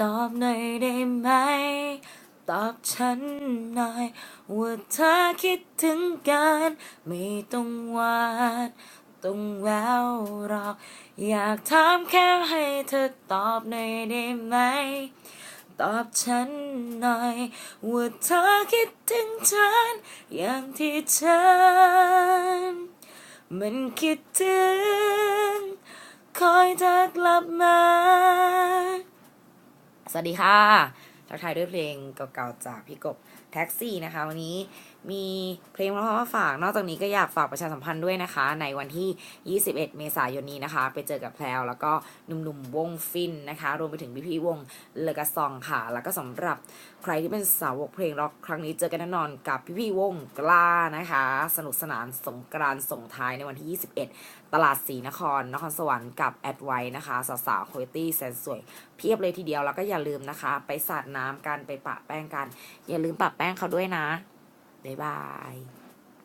ตอบหน่อยได้ไหม ตอบฉันหน่อย ว่าเธอคิดถึงกัน ไม่ต้องวาดต้องแววหรอก อยากถามแค่ให้เธอตอบหน่อยได้ไหม ตอบฉันหน่อย ว่าเธอคิดถึงฉัน อย่างที่ฉัน มันคิดถึง คอยเธอกลับมา สวัสดีค่ะ ทักทายด้วยเพลงเก่าๆจากพี่กบแท็กซี่นะคะ วันนี้มีเพลงเพราะๆมาฝาก นอกจากนี้ก็อยากฝากประชาสัมพันธ์ด้วยนะคะ ในวันที่ 21 เมษายนนี้นะคะ ไปเจอกับแพลวแล้วก็หนุ่มๆวงฟินนะคะ รวมไปถึงพี่ๆวงเลกาซองค่ะ แล้วก็สำหรับใครที่เป็นสาวกเพลงร็อกครั้งนี้เจอกันแน่นอนกับพี่ๆวงกล้านะคะ สนุกสนานสงกรานส่งท้ายในวันที่ 21 ตลาดศรีนคร นครสวรรค์กับแอดไว้นะคะสาวๆโคโยตี้แสนสวยเพียบเลยทีเดียวแล้วก็อย่าลืมนะคะ ไปสาดน้ำน้ำกันไปปะแป้งกัน อย่าลืมปะแป้งเขาด้วยนะบ๊ายบาย